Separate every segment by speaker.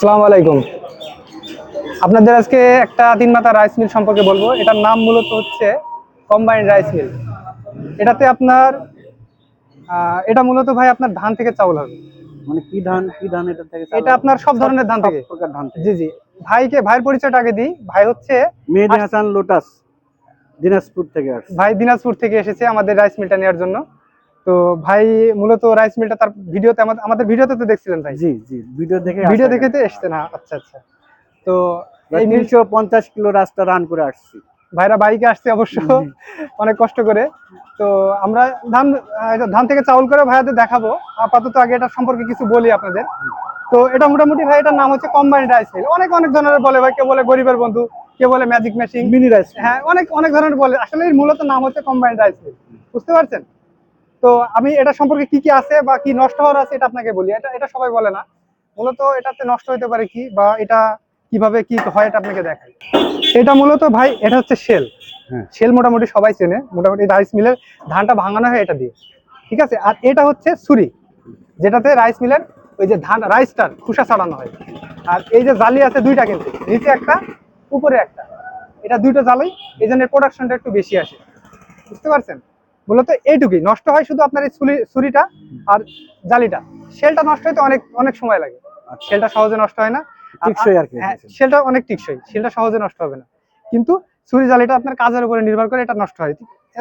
Speaker 1: আসসালামু আলাইকুম। আপনাদের আজকে একটা তিন মাথা রাইস মিল সম্পর্কে বলব। এটার নাম মূলত হচ্ছে কম্বাইন্ড রাইস মিল এটাতে আপনার এটা মূলত ভাই আপনার ধান থেকে চাউল হবে।
Speaker 2: মানে কি ধান কি ধান এটা থেকে
Speaker 1: এটা আপনার সব ধরনের ধান থেকে।
Speaker 2: প্রকার ধান
Speaker 1: জি জি। ভাইকে ভাইয়ের পরিচয়টা আগে দিই। ভাই হচ্ছে
Speaker 2: মেহেদি হাসান লোটাস দিনাজপুর থেকে
Speaker 1: ভাই দিনাজপুর থেকে এসেছে আমাদের রাইস মিলটা নেওয়ার জন্য। তো ভাই মূলত রাইস মিলটা তার ভিডিওতে আমাদের আমাদের ভিডিওতে তো দেখছিলেন ভাই?
Speaker 2: জি জি ভিডিও দেখে
Speaker 1: ভিডিও দেখে তো এসছেন হ্যাঁ, আচ্ছা আচ্ছা। তো এই
Speaker 2: তিনশো পঞ্চাশ কিলো রাস্তা রান করে আসছি।
Speaker 1: ভাইরা বাইকে আসছে অবশ্য অনেক কষ্ট করে। তো আমরা ধান ধান থেকে চাউল করে ভাইয়াদের দেখাবো। আপাতত আগে এটা সম্পর্কে কিছু বলি আপনাদের। তো এটা মোটামুটি ভাই এটার নাম হচ্ছে কম্বাইন্ড রাইস মিল অনেক অনেক ধরনের বলে ভাই কে বলে গরিবের বন্ধু কে বলে ম্যাজিক মেশিন
Speaker 2: মিনি রাইস
Speaker 1: হ্যাঁ অনেক অনেক ধরনের বলে। আসলে এর মূলত নাম হচ্ছে কম্বাইন্ড রাইস মিল বুঝতে পারছেন? তো আমি এটা সম্পর্কে কি কি আছে বা কি নষ্ট হওয়ার আছে এটা আপনাকে বলি। এটা এটা সবাই বলে না। মূলত এটাতে নষ্ট হতে পারে কি বা এটা কীভাবে কি হয় এটা আপনাকে দেখাই। এটা মূলত ভাই এটা হচ্ছে শেল
Speaker 2: হ্যাঁ।
Speaker 1: শেল মোটামুটি সবাই চেনে। মোটামুটি রাইস মিলের ধানটা ভাঙানো হয় এটা দিয়ে। ঠিক আছে? আর এটা হচ্ছে ছুরি যেটাতে রাইস মিলের ওই যে ধান রাইসটার খোসা ছাড়ানো হয়। আর এই যে জালি আছে দুইটা কিন্তু নিচে একটা উপরে একটা। এটা দুইটা জালি এই জন্য প্রোডাকশনটা একটু বেশি আসে। বুঝতে পারছেন? মূলত এইটুকুই। নষ্ট হয় শুধু আপনার এই ছুরিটা আর জালিটা। শেলটা নষ্ট হইতে অনেক অনেক সময় লাগে।
Speaker 2: আচ্ছা।
Speaker 1: শেলটা সহজে নষ্ট হয় না।
Speaker 2: টিকসই আর কি
Speaker 1: হ্যাঁ শেলটা অনেক টিকসই। শেলটা সহজে নষ্ট হবে না। কিন্তু ছুরি জালিটা আপনার কাজের উপরে নির্ভর করে এটা নষ্ট হয়।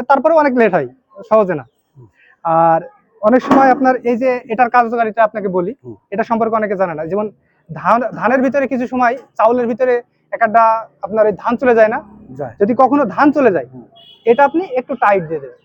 Speaker 1: তারপরে অনেক লেট হয়। সহজে না। আর অনেক সময় আপনার এই যে এটার কার্যকারিতা আপনাকে বলি। এটা সম্পর্কে অনেকে জানে না। যেমন ধান ধানের ভিতরে কিছু সময় চাউলের ভিতরে এক একটা আপনার এই ধান চলে যায় না। যদি কখনো ধান চলে যায় এটা আপনি একটু টাইট দিয়ে দেবেন।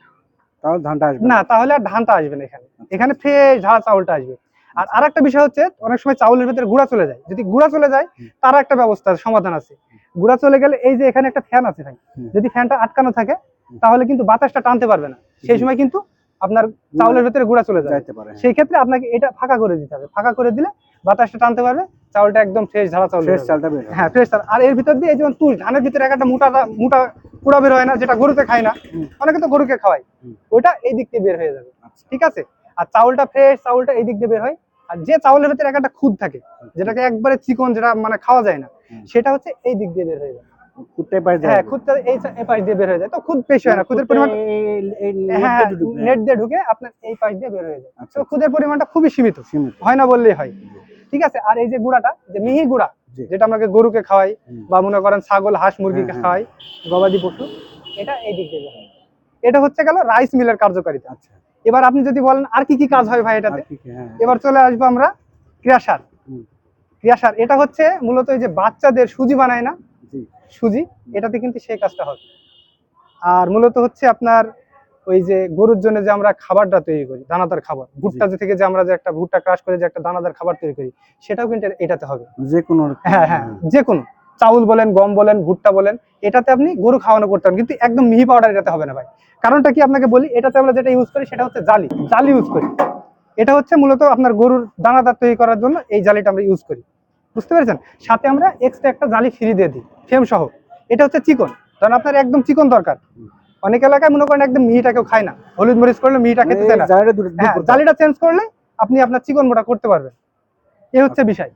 Speaker 2: তাহলে ধানটা আসবে
Speaker 1: না তাহলে আর ধানটা আসবে না এখানে। এখানে ফ্রেশ ঝাড়া চাউলটা আসবে। আর আরেকটা বিষয় হচ্ছে অনেক সময় চাউলের ভিতরে গুঁড়া চলে যায়। যদি গুঁড়া চলে যায় তার একটা ব্যবস্থা সমাধান আছে। গুঁড়া চলে গেলে এই যে এখানে একটা ফ্যান আছে ভাই যদি ফ্যানটা আটকানো থাকে তাহলে কিন্তু বাতাসটা টানতে পারবে না। সেই সময় কিন্তু আপনার চাউলের ভিতরে গুঁড়া চলে যায়
Speaker 2: হ্যাঁ।
Speaker 1: সেই ক্ষেত্রে আপনাকে এটা ফাঁকা করে দিতে হবে। ফাঁকা করে দিলে বাতাসটা টানতে পারবে চাউলটা একদম ফ্রেশ ঝাড়া চাউল
Speaker 2: ফ্রেশ চালটা
Speaker 1: হ্যাঁ ফ্রেশ চাল আর এর ভিতর দিয়ে এই যেমন তুষ ধানের ভিতরে একটা মোটা মোটা কুড়া বের হয় না যেটা গরুতে খায় না অনেকে তো গরুকে খাওয়ায়। ওইটা এই দিক দিয়ে বের হয়ে যাবে।
Speaker 2: আচ্ছা।
Speaker 1: ঠিক আছে? আর চাউলটা ফ্রেশ চাউলটা এই দিক দিয়ে বের হয়। আর যে চাউলের ভিতরে একটা খুদ থাকে যেটাকে একবারে চিকন যেটা মানে খাওয়া যায় না সেটা হচ্ছে এই দিক দিয়ে বের হয়ে যায় হ্যাঁ খুদটা এই পাশ দিয়ে বের হয়ে যায়। তো খুদ বেশি হয় না খুদের পরিমাণ হ্যাঁ নেট দিয়ে ঢুকে আপনার এই পাশ দিয়ে বের হয়ে যায়।
Speaker 2: আচ্ছা,
Speaker 1: তো খুদের পরিমাণটা খুবই সীমিত। হয় না বললেই হয়। ঠিক আছে? আর এই যে গুঁড়াটা যে মিহি গুঁড়া। যেটা আমাকে গরুকে খাওয়াই বা মনে করেন ছাগল হাঁস মুরগিকে
Speaker 2: হ্যাঁ,
Speaker 1: খাওয়াই গবাদি পশু এটা এই দিক হয়। এটা হচ্ছে গেল রাইস মিলের কার্যকারিতা।
Speaker 2: আচ্ছা।
Speaker 1: এবার আপনি যদি বলেন আর কি কি কাজ হয় ভাই এটাতে?
Speaker 2: হ্যাঁ।
Speaker 1: এবার চলে আসব আমরা ক্রিয়াসার। ক্রিয়াসার এটা হচ্ছে মূলত এই যে বাচ্চাদের সুজি বানায় না? সুজি এটাতে কিন্তু সেই কাজটা হবে আর মূলত হচ্ছে আপনার ওই যে গরুর জন্য যে আমরা খাবারটা তৈরি করি দানাদার খাবার। ভুট্টা থেকে যে আমরা যে একটা ভুট্টা ক্রাশ করে যে একটা দানাদার খাবার তৈরি করি সেটাও কিন্তু এটাতে হবে।
Speaker 2: যে কোনো
Speaker 1: হ্যাঁ হ্যাঁ যে কোনো চাউল বলেন গম বলেন ভুট্টা বলেন এটাতে আপনি গরু খাওয়ানো করতে পারেন। কিন্তু একদম মিহি পাউডার এটাতে হবে না ভাই। কারণটা কি আপনাকে বলি এটাতে আমরা যেটা ইউজ করি সেটা হচ্ছে জালি। জালি ইউজ করি। এটা হচ্ছে মূলত আপনার গরুর দানাদার তৈরি করার জন্য এই জালিটা আমরা ইউজ করি। বুঝতে পেরেছেন? সাথে আমরা এক্সট্রা একটা জালি ফ্রি দিয়ে দিই ফেম সহ। এটা হচ্ছে চিকন। কারণ আপনার একদম চিকন দরকার। অনেক এলাকায় মনে করেন একদম মিহিটা কেউ খায় না। হলুদ মরিচ করলে মিহিটা খেতে চায় না। হ্যাঁ। জালিটা চেঞ্জ করলে আপনি আপনার চিকন মোটা করতে পারবেন। এই হচ্ছে বিষয়।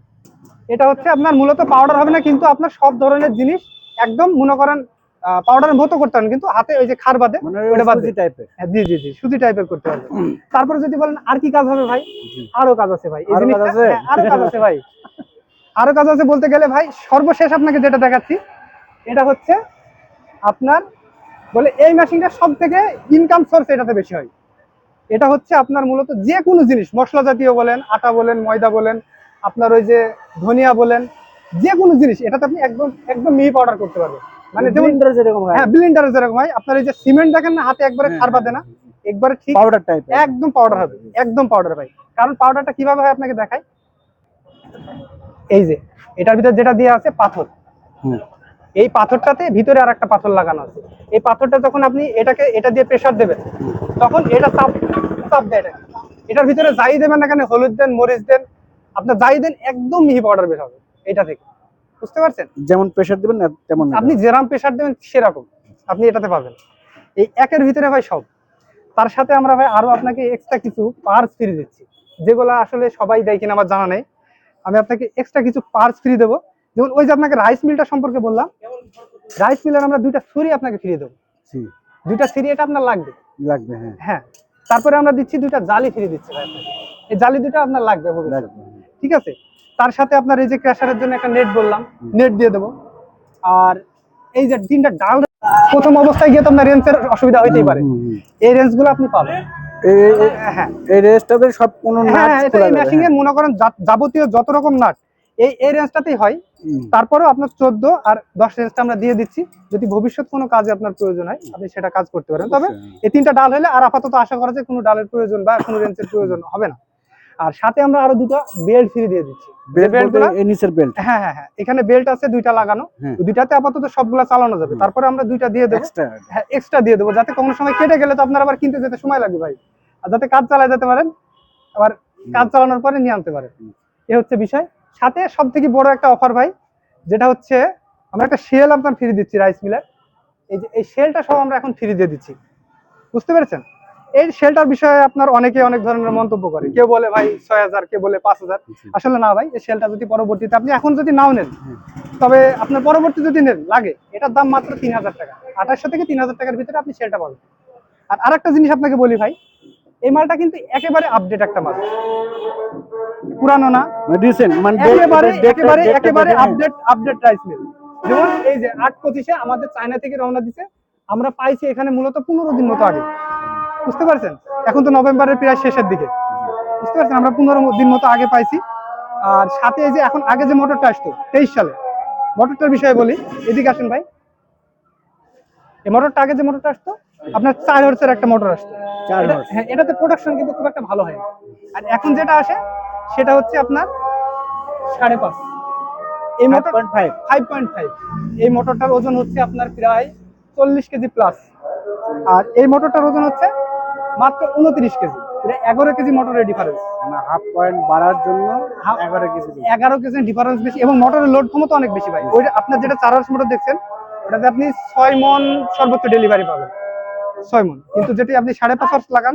Speaker 1: এটা হচ্ছে আপনার মূলত পাউডার হবে না কিন্তু আপনার সব ধরনের জিনিস একদম মনে করেন পাউডারের মতো করতে পারেন কিন্তু হাতে ওই যে খার বাদে
Speaker 2: মানে
Speaker 1: ওটা বাদ
Speaker 2: টাইপের
Speaker 1: হ্যাঁ, জি জি জি সুজি টাইপের করতে পারবেন। তারপরে যদি বলেন আর কি কাজ হবে ভাই? আরও কাজ আছে ভাই।
Speaker 2: আরও কাজ আছে?
Speaker 1: হ্যাঁ, আরও কাজ আছে ভাই। আরও কাজ আছে বলতে গেলে ভাই সর্বশেষ আপনাকে যেটা দেখাচ্ছি এটা হচ্ছে আপনার বলে এই মেশিনটা সব থেকে ইনকাম সোর্স এটাতে বেশি হয়। এটা হচ্ছে আপনার মূলত যে কোনো জিনিস মশলা জাতীয় বলেন আটা বলেন ময়দা বলেন আপনার ওই যে ধনিয়া বলেন যে কোনো জিনিস এটাতে আপনি একদম একদম মিহি পাউডার করতে পারবেন। মানে যেমন
Speaker 2: যেরকম হয়।
Speaker 1: হ্যাঁ ব্লিন্ডারে যেরকম হয়। আপনার এই যে সিমেন্ট দেখেন না হাতে একবারে
Speaker 2: হ্যাঁ,
Speaker 1: খার বাঁধে না একবারে ঠিক
Speaker 2: পাউডার টাইপ
Speaker 1: একদম পাউডার হবে একদম পাউডার ভাই। কারণ পাউডারটা কীভাবে হয় আপনাকে দেখাই। এই যে এটার ভিতর যেটা দেওয়া আছে পাথর।
Speaker 2: হুম।
Speaker 1: এই পাথরটাতে ভিতরে আর একটা পাথর লাগানো আছে। এই পাথরটা যখন আপনি এটাকে এটা দিয়ে প্রেসার দেবেন তখন এটা চাপ চাপ দেয় এটাকে। এটার ভিতরে যাই দেবেন না কেন হলুদ দেন মরিচ দেন আপনার যাই দেন একদম মিহি পাউডার বের হবে এটা থেকে। বুঝতে পারছেন?
Speaker 2: যেমন প্রেসার দিবেন তেমন
Speaker 1: আপনি যেরকম প্রেসার দেবেন সেরকম আপনি এটাতে পাবেন। এই একের ভিতরে ভাই সব। তার সাথে আমরা ভাই আরও আপনাকে এক্সট্রা কিছু পার্স ফ্রি দিচ্ছি যেগুলো আসলে সবাই দেয় কিনা আমার জানা নেই। আমি আপনাকে এক্সট্রা কিছু পার্স ফ্রি দেবো। যেমন ওই যে আপনাকে রাইস মিলটা সম্পর্কে বললাম রাইস মিলের আমরা দুইটা ছুরি আপনাকে ফ্রি দেবো। দুইটা সিরি এটা আপনার লাগবে।
Speaker 2: লাগবে হ্যাঁ।
Speaker 1: হ্যাঁ তারপরে আমরা দিচ্ছি দুইটা জালি ফ্রি দিচ্ছি ভাই এই জালি দুটো আপনার লাগবে ঠিক আছে? তার সাথে আপনার এই যে ক্র্যাশারের জন্য একটা নেট বললাম নেট দিয়ে দেবো। আর এই যে তিনটা ডাল প্রথম অবস্থায় গিয়ে তো আপনার রেঞ্জের অসুবিধা হইতেই পারে। এই রেঞ্জগুলো আপনি পাবেন।
Speaker 2: এই-
Speaker 1: হ্যাঁ।
Speaker 2: এই রেস্টটাতে সব কোনো
Speaker 1: হ্যাঁ এটা এই ম্যাশিং এর মনে করেন যাবতীয় যত রকম নাট এই এই রেঞ্জটাতেই হয়। তারপরেও আপনার চোদ্দ আর দশ রেঞ্জটা আমরা দিয়ে দিচ্ছি। যদি ভবিষ্যৎ কোনো কাজে আপনার প্রয়োজন হয় আপনি সেটা কাজ করতে পারেন। তবে এই তিনটা ডাল হলে আর আপাতত আশা করা যায় কোনো ডালের প্রয়োজন বা কোনো রেঞ্জের প্রয়োজন হবে না। আর সাথে আমরা আরও দুটো বেল্ট ফ্রি দিয়ে দিচ্ছি।
Speaker 2: নিচের বেল্ট
Speaker 1: হ্যাঁ হ্যাঁ হ্যাঁ। এখানে বেল্ট আছে দুইটা লাগানো।
Speaker 2: হ্যাঁ।
Speaker 1: ওই দুইটাতে আপাতত সবগুলা চালানো যাবে। তারপরে আমরা দুইটা দিয়ে দেবো।
Speaker 2: এক্সট্রা
Speaker 1: হ্যাঁ এক্সট্রা দিয়ে দেবো। যাতে কোনো সময় কেটে গেলে তো আপনার আবার কিনতে যেতে সময় লাগবে ভাই। আর যাতে কাজ চালায় যেতে পারেন আবার কাজ চালানোর পরে নিয়ে আনতে পারেন। এ হচ্ছে বিষয়। সাথে সব থেকে বড় একটা অফার ভাই যেটা হচ্ছে আমরা একটা শেল আপনার ফ্রি দিচ্ছি রাইস মিলের এই যে এই শেলটা সব আমরা এখন ফ্রি দিয়ে দিচ্ছি। বুঝতে পেরেছেন? এই শেলটার বিষয়ে আপনার অনেকে অনেক ধরনের মন্তব্য করে। কেউ বলে ভাই ছয় হাজার কেউ বলে পাঁচ হাজার। আসলে না ভাই এই শেলটা যদি পরবর্তীতে আপনি এখন যদি নাও নেন তবে আপনার পরবর্তী যদি নেন লাগে। এটার দাম মাত্র তিন হাজার টাকা। আঠাশশো থেকে তিন হাজার টাকার ভিতরে আপনি শেলটা পাবেন। আর আরেকটা জিনিস আপনাকে বলি ভাই এই মালটা কিন্তু একেবারে আপডেট একটা মাল। পুরানো না।
Speaker 2: রিসেন্ট মানে
Speaker 1: একেবারে
Speaker 2: date- date-
Speaker 1: একেবারে একেবারে আপডেট আপডেট রাইস মিল যেমন এই যে আট পঁচিশে আমাদের চায়না থেকে রওনা দিছে। আমরা পাইছি এখানে মূলত পনেরো দিন মতো আগে। বুঝতে পারছেন? এখন তো নভেম্বরের প্রায় শেষের দিকে। বুঝতে পারছেন? আমরা পনেরো দিন মতো আগে পাইছি। আর সাথে এই যে এখন আগে যে মোটরটা আসতো তেইশ সালে। মোটরটার বিষয়ে বলি। এদিকে আসেন ভাই। এই মোটরটা আগে যে মোটরটা আসতো আপনার চার হর্সের একটা মোটর আসতো। হ্যাঁ এটাতে প্রোডাকশন কিন্তু খুব একটা ভালো হয় আর এখন যেটা আসে সেটা হচ্ছে আপনার সাড়ে পাঁচ। এই মোটর
Speaker 2: 5.5
Speaker 1: ফাইভ পয়েন্ট ফাইভ এই মোটরটার ওজন হচ্ছে আপনার প্রায় চল্লিশ কেজি প্লাস আর এই মোটরটার ওজন হচ্ছে মাত্র উনত্রিশ কেজি। এগারো কেজি মোটরের ডিফারেন্স
Speaker 2: মানে হাফ পয়েন্ট বাড়ার জন্য এগারো কেজি।
Speaker 1: এগারো কেজি ডিফারেন্স বেশি। এবং মোটরের লোড ক্ষমতা অনেক বেশি ভাই। ওই আপনার যেটা চার হার্স মোটর দেখছেন ওটাতে আপনি ছয় মন সর্বোচ্চ ডেলিভারি পাবেন। ছয় মন। কিন্তু যেটি আপনি সাড়ে পাঁচ হার্স লাগান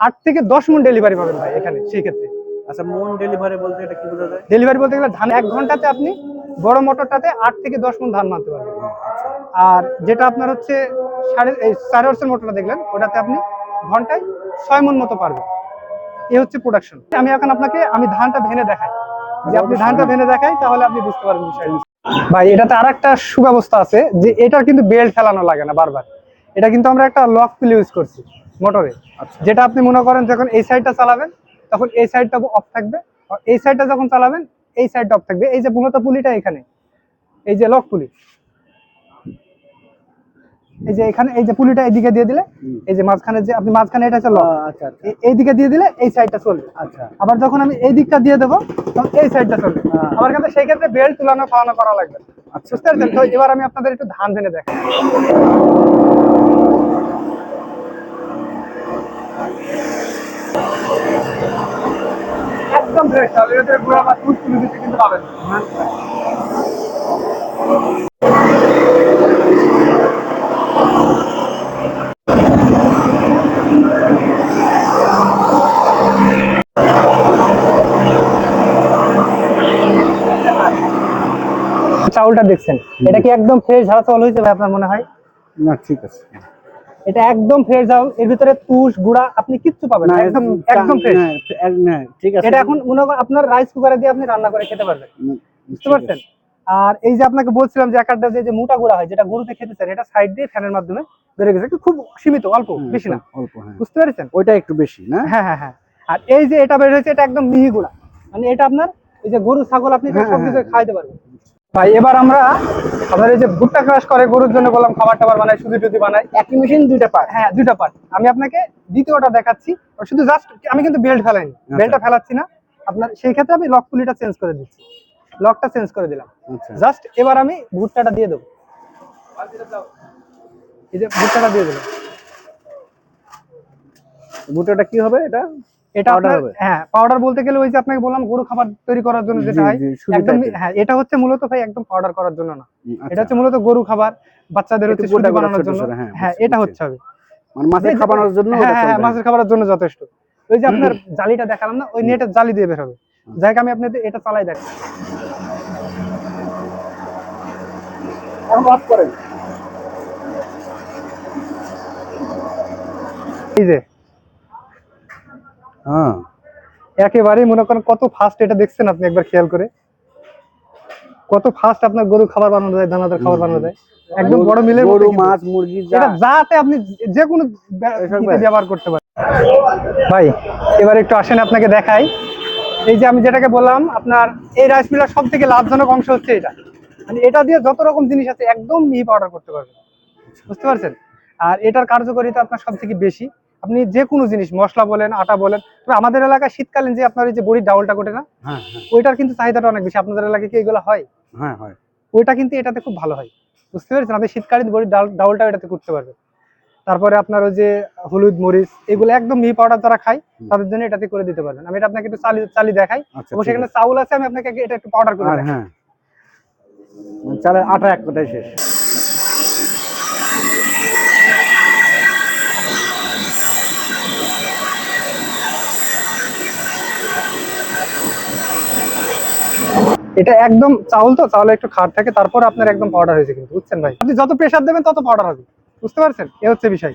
Speaker 1: আট থেকে দশ মন ডেলিভারি পাবেন ভাই এখানে সেই ক্ষেত্রে।
Speaker 2: আচ্ছা মন ডেলিভারি বলতে এটা কি বোঝা যায়
Speaker 1: ডেলিভারি বলতে গেলে ধান এক ঘন্টাতে আপনি বড় মোটরটাতে আট থেকে দশ মন ধান মানতে পারবেন। আর যেটা আপনার হচ্ছে সাড়ে এই চার হার্সের মোটরটা দেখলেন ওটাতে আপনি ঘন্টায় ছয় মন মতো পারবেন। এই হচ্ছে প্রোডাকশন আমি এখন আপনাকে আমি ধানটা ভেঙে দেখাই। যে আপনি ধানটা ভেঙে দেখাই তাহলে আপনি বুঝতে পারবেন বিষয়টা। ভাই এটাতে আর একটা সুব্যবস্থা আছে যে এটার কিন্তু বেল্ট ফেলানো লাগে না বারবার। এটা কিন্তু আমরা একটা লক পিল ইউজ করছি মোটরে।
Speaker 2: আচ্ছা।
Speaker 1: যেটা আপনি মনে করেন যখন এই সাইডটা চালাবেন তখন এই সাইডটা অফ থাকবে আর এই সাইডটা যখন চালাবেন এই সাইডটা অফ থাকবে। এই যে মূলত পুলিটা এখানে এই যে লক পুলি। এই যে এখানে এই যে পুলিটা এদিকে দিয়ে দিলে এই যে মাঝখানে যে আপনি মাঝখানে এটা লক
Speaker 2: আচ্ছা আচ্ছা।
Speaker 1: এই দিকে দিয়ে দিলে এই সাইডটা চলবে।
Speaker 2: আচ্ছা।
Speaker 1: আবার যখন আমি এই দিকটা দিয়ে দেবো তখন এই সাইডটা চলবে। আমার কাছে সেই ক্ষেত্রে বেল্ট তুলানো ফালানো করা লাগবে
Speaker 2: আচ্ছা।
Speaker 1: বুঝতে পারছেন? তো এবার আমি আপনাদের একটু ধান ভেঙে দেখাই। একদম ফ্রেশ চাল এটাতে গুঁড়া বা তুলে দিতে কিন্তু পাবেন চাউলটা দেখছেন? এটা কি একদম ফ্রেশ ঝাড়া চাউল হয়েছে ভাই আপনার মনে হয়?
Speaker 2: না ঠিক আছে।
Speaker 1: এটা একদম ফ্রেশ চাউল এর ভিতরে তুষ গুড়া আপনি কিচ্ছু পাবেন না একদম একদম ফ্রেশ
Speaker 2: না, ঠিক আছে।
Speaker 1: এটা এখন মনে আপনার রাইস কুকারে দিয়ে আপনি রান্না করে খেতে পারবেন। বুঝতে পারছেন? আর এই যে আপনাকে বলছিলাম যে একটা যে যে মোটা গুঁড়া হয় যেটা গরুতে খেতে চান এটা সাইড দিয়ে ফ্যানের মাধ্যমে বেড়ে গেছে খুব সীমিত অল্প বেশি না।
Speaker 2: অল্প হ্যাঁ।
Speaker 1: বুঝতে পেরেছেন?
Speaker 2: ওইটা একটু বেশি না?
Speaker 1: হ্যাঁ হ্যাঁ হ্যাঁ। আর এই যে এটা বের হয়েছে এটা একদম মিহি গুঁড়া। মানে এটা আপনার এই যে গরু ছাগল আপনি
Speaker 2: হ্যাঁ,
Speaker 1: সব কিছু
Speaker 2: হ্যাঁ।
Speaker 1: খাইতে পারবেন। ভাই এবার আমরা আপনার এই যে ভুট্টা ক্রাশ করে গরুর জন্য বললাম খাবার টাবার বানাই সুজি টুজি বানাই
Speaker 2: একই মেশিন দুইটা পার্ট
Speaker 1: হ্যাঁ দুইটা পার্ট আমি আপনাকে দ্বিতীয়টা দেখাচ্ছি। শুধু জাস্ট আমি কিন্তু বেল্ট ফেলাইনি।
Speaker 2: আচ্ছা।
Speaker 1: বেল্টটা ফেলাচ্ছি না। আপনার সেই ক্ষেত্রে আমি লক পুলিটা চেঞ্জ করে দিচ্ছি। লকটা চেঞ্জ করে দিলাম।
Speaker 2: আচ্ছা।
Speaker 1: জাস্ট এবার আমি ভুট্টাটা দিয়ে দেবো। এই যে ভুট্টাটা দিয়ে দিলাম।
Speaker 2: ভুট্টাটা কি হবে এটা?
Speaker 1: এটা আপনার হ্যাঁ পাউডার বলতে গেলে ওই যে আপনাকে বললাম গরু খাবার তৈরি করার জন্য যেটা হয় একদম হ্যাঁ এটা হচ্ছে মূলত ভাই একদম পাউডার করার জন্য না। এটা
Speaker 2: আচ্ছা।
Speaker 1: হচ্ছে মূলত গরু খাবার বাচ্চাদের হচ্ছে সুজি বানানোর জন্য।
Speaker 2: হ্যাঁ,
Speaker 1: হ্যাঁ এটা হচ্ছে হবে।
Speaker 2: মানে মাছের
Speaker 1: এই
Speaker 2: খাবানোর জন্য
Speaker 1: হ্যাঁ হ্যাঁ, হ্যাঁ। মাছের খাবারের জন্য যথেষ্ট। ওই যে আপনার জালিটা দেখালাম না ওই নেটের জালি দিয়ে বের হবে। যাই আমি আপনাদের এটা চালাই দেখ
Speaker 2: করেন
Speaker 1: এই যে
Speaker 2: হ্যাঁ।
Speaker 1: একেবারেই মনে করেন কত ফাস্ট এটা দেখছেন আপনি একবার খেয়াল করে? কত ফাস্ট আপনার গরু খাবার বানানো যায় দানাদার খাবার বানানো যায়। একদম বড় মিলে
Speaker 2: গরু মাছ মুরগি
Speaker 1: এটা যাতে আপনি যে কোনো। ব্যবহার করতে পারেন। ভাই এবার একটু আসেন আপনাকে দেখাই। এই যে আমি যেটাকে বললাম আপনার এই রাইস মিলার সব থেকে লাভজনক অংশ হচ্ছে এটা। মানে এটা দিয়ে যত রকম জিনিস আছে একদম মিহি পাউডার করতে পারবেন। বুঝতে পারছেন? আর এটার কার্যকারিতা আপনার সব থেকে বেশি। আপনি যে কোনো জিনিস মশলা বলেন আটা বলেন তবে আমাদের এলাকায় শীতকালীন যে আপনার এই যে বড়ির ডাউলটা কোটে না
Speaker 2: হ্যাঁ হ্যাঁ।
Speaker 1: ওইটার কিন্তু চাহিদাটা অনেক বেশি। আপনাদের এলাকায় কি এগুলো হয়?
Speaker 2: হ্যাঁ হয়।
Speaker 1: ওইটা কিন্তু এটাতে খুব ভালো হয়। বুঝতে পেরেছেন? আপনি শীতকালীন বড়ির ডাল ডাউলটা এটাতে করতে পারবেন। তারপরে আপনার ওই যে হলুদ মরিচ এগুলো একদম মিহি পাউডার যারা খায় তাদের জন্য এটাতে করে দিতে পারবেন। আমি এটা আপনাকে একটু চালি চালি দেখাই।
Speaker 2: আচ্ছা
Speaker 1: এখানে
Speaker 2: আছে।
Speaker 1: চাউল আছে আমি আপনাকে এটা একটু পাউডার করে দেখাই।
Speaker 2: হ্যাঁ। চালে আটা এক কথায় শেষ।
Speaker 1: এটা একদম চাউল তো চাউলে একটু খাট থাকে তারপর আপনার একদম পাউডার হয়েছে কিন্তু বুঝছেন ভাই? আপনি যত প্রেসার দেবেন তত পাউডার হবে বুঝতে পারছেন? এ হচ্ছে বিষয়।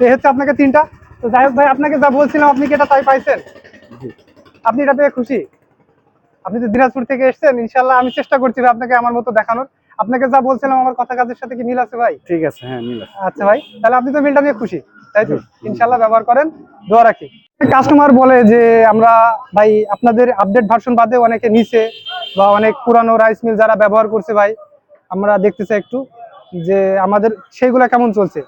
Speaker 1: তো এ হচ্ছে আপনাকে তিনটা। তো যাই হোক ভাই আপনাকে যা বলছিলাম আপনি কি এটা তাই পাইছেন? আপনি এটা পেয়ে খুশি? আপনি তো দিনাজপুর থেকে এসেছেন ইনশাল্লাহ আমি চেষ্টা করছি আপনাকে আমার মতো দেখানোর। আপনাকে যা বলছিলাম আমার কথা কাজের সাথে কি মিল আছে ভাই?
Speaker 2: ঠিক আছে হ্যাঁ মিল আছে।
Speaker 1: আচ্ছা ভাই তাহলে আপনি তো মিলটা নিয়ে খুশি তাই তো? ইনশাল্লাহ ব্যবহার করেন দোয়া রাখি। কাস্টমার বলে যে আমরা ভাই আপনাদের আপডেট ভার্সন বাদে অনেকে নিছে বা অনেক পুরানো রাইস মিল যারা ব্যবহার করছে ভাই, আমরা দেখতে চাই একটু যে আমাদের সেইগুলা কেমন চলছে।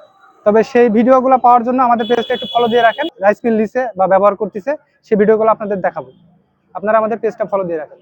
Speaker 1: তবে সেই ভিডিওগুলো পাওয়ার জন্য আমাদের পেজটা একটু ফলো দিয়ে রাখেন। রাইস মিল নিছে বা ব্যবহার করতেছে, সেই ভিডিওগুলো আপনাদের দেখাবো। আপনারা আমাদের পেজটা ফলো দিয়ে রাখেন।